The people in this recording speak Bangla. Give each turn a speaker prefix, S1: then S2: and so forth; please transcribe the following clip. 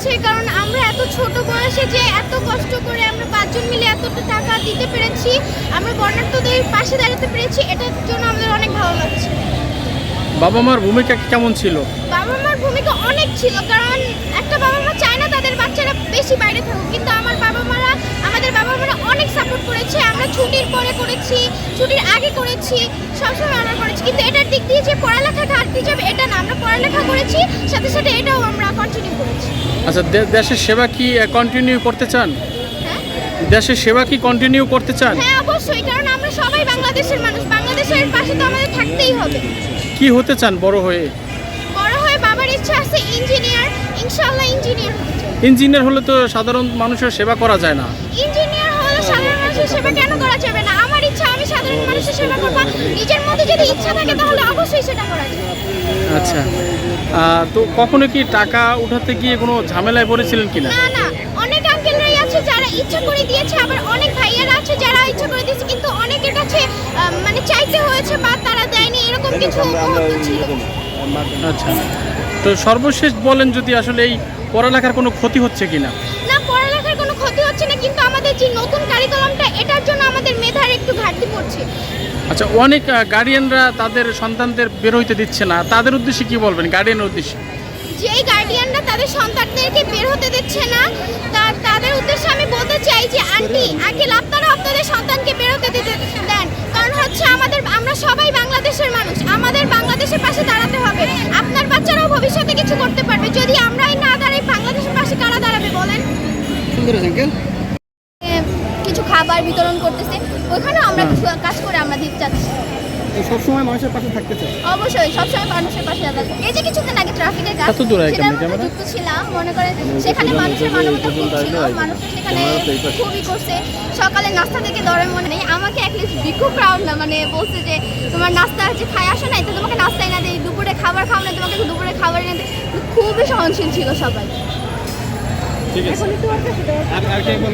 S1: লাগছে কারণ আমরা এত ছোট বয়সে যে এত কষ্ট করে আমরা পাঁচজন মিলে এতটা টাকা দিতে পেরেছি আমরা বর্ণার্থদের পাশে দাঁড়াতে পেরেছি এটার জন্য আমাদের অনেক ভালো লাগছে।
S2: বাবা মার ভূমিকা কেমন ছিল?
S1: বাবা মার ভূমিকা অনেক ছিল কারণ একটা বাবা মা চায় না তাদের বাচ্চারা বেশি বাইরে থাকুক কিন্তু আমার বাবা মারা আমাদের বাবা মারা অনেক সাপোর্ট করেছে আমরা ছুটির পরে করেছি ছুটির আগে করেছি সবসময় আমরা করেছি কিন্তু এটার দিক দিয়ে যে পড়ালেখা ঘাটতি যাবে এটা না আমরা পড়ালেখা করেছি সাথে সাথে এটাও আমরা কন্টিনিউ করেছি।
S2: আচ্ছা দেশের সেবা কি কন্টিনিউ করতে চান?
S1: হ্যাঁ?
S2: দেশের সেবা কি কন্টিনিউ করতে চান?
S1: হ্যাঁ অবশ্যই কারণ আমরা সবাই বাংলাদেশের মানুষ। বাংলাদেশের পাশে তো আমাদের থাকতেই হবে।
S2: কি হতে চান বড় হয়ে?
S1: বড় হয়ে বাবার ইচ্ছা আছে ইঞ্জিনিয়ার ইনশাআল্লাহ ইঞ্জিনিয়ার
S2: ইঞ্জিনিয়ার হলে তো সাধারণ মানুষের সেবা করা যায় না।
S1: ইঞ্জিনিয়ার হলে সাধারণ মানুষের সেবা কেন করা যাবে না? আমার ইচ্ছা আমি সাধারণ মানুষের সেবা করব। নিজের মধ্যে যদি ইচ্ছা থাকে তাহলে অবশ্যই সেটা করা যায়
S2: আচ্ছা। তো কখনো কি টাকা উঠাতে গিয়ে কোনো ঝামেলায় পড়েছিলেন কিনা?
S1: না না অনেক আঙ্কেলরাই আছে যারা ইচ্ছা করে দিয়েছে আবার অনেক ভাইয়ারা আছে যারা ইচ্ছা করে দিয়েছে কিন্তু অনেকের কাছে মানে চাইতে হয়েছে বা তারা দেয়নি এরকম কিছু মুহূর্ত ছিল।
S2: আচ্ছা। তো সর্বশেষ বলেন যদি আসলে এই পড়ালেখার কোনো ক্ষতি হচ্ছে কিনা?
S1: না পড়ালেখার কোনো ক্ষতি হচ্ছে না কিন্তু আমাদের যে নতুন কারিকুলামটা এটার জন্য আমাদের মেধার একটু ঘাটতি পড়ছে।
S2: আচ্ছা অনেক গার্ডিয়ানরা তাদের সন্তানদের বের হইতে দিচ্ছে না। তাদের উদ্দেশ্যে কি বলবেন গার্ডিয়ানের উদ্দেশ্যে?
S1: যেই গার্ডিয়ানরা তাদের সন্তানদেরকে বের হতে দিচ্ছে না তা- তাদের উদ্দেশ্যে আমি বলতে চাই যে আন্টি আঙ্কেল আপনারা আপনাদের সন্তানকে বের হতে দিতে দেন। কারণ হচ্ছে আমাদের আমরা সবাই বাংলাদেশের মানুষ। আমাদের বাংলাদেশের পাশে দাঁড়াতে হবে। আপনার বাচ্চারাও ভবিষ্যতে কিছু করতে পারবে। যদি আমরাই না দাঁড়াই বাংলাদেশের পাশে কারা দাঁড়াবে বলেন?
S3: সুন্দর আঙ্কেল?
S1: খাবার বিতরণ করতেছে ওখানে আমরা কিছু কাজ করে আমরা দিতে চাচ্ছি।
S3: সবসময় মানুষের পাশে থাকতে চাই
S1: অবশ্যই সবসময় মানুষের পাশে এই যে কিছুদিন আগে ট্রাফিকের কাজ
S2: কত দূর আগে
S1: যুক্ত ছিলাম মনে করেন সেখানে মানুষের মানবতা খুব ছিল মানুষের সেখানে খুবই করছে। সকালে নাস্তা থেকে মনে নেই আমাকে অ্যাটলিস্ট ভিক্ষু ক্রাউড না মানে বলছে যে তোমার নাস্তা হচ্ছে আসো নাই তো তোমাকে নাস্তা এনে দেয় দুপুরে খাবার খাও না তোমাকে দুপুরে খাবার এনে দেয় খুবই সহনশীল ছিল সবাই।
S2: ঠিক আছে।
S1: এখন একটু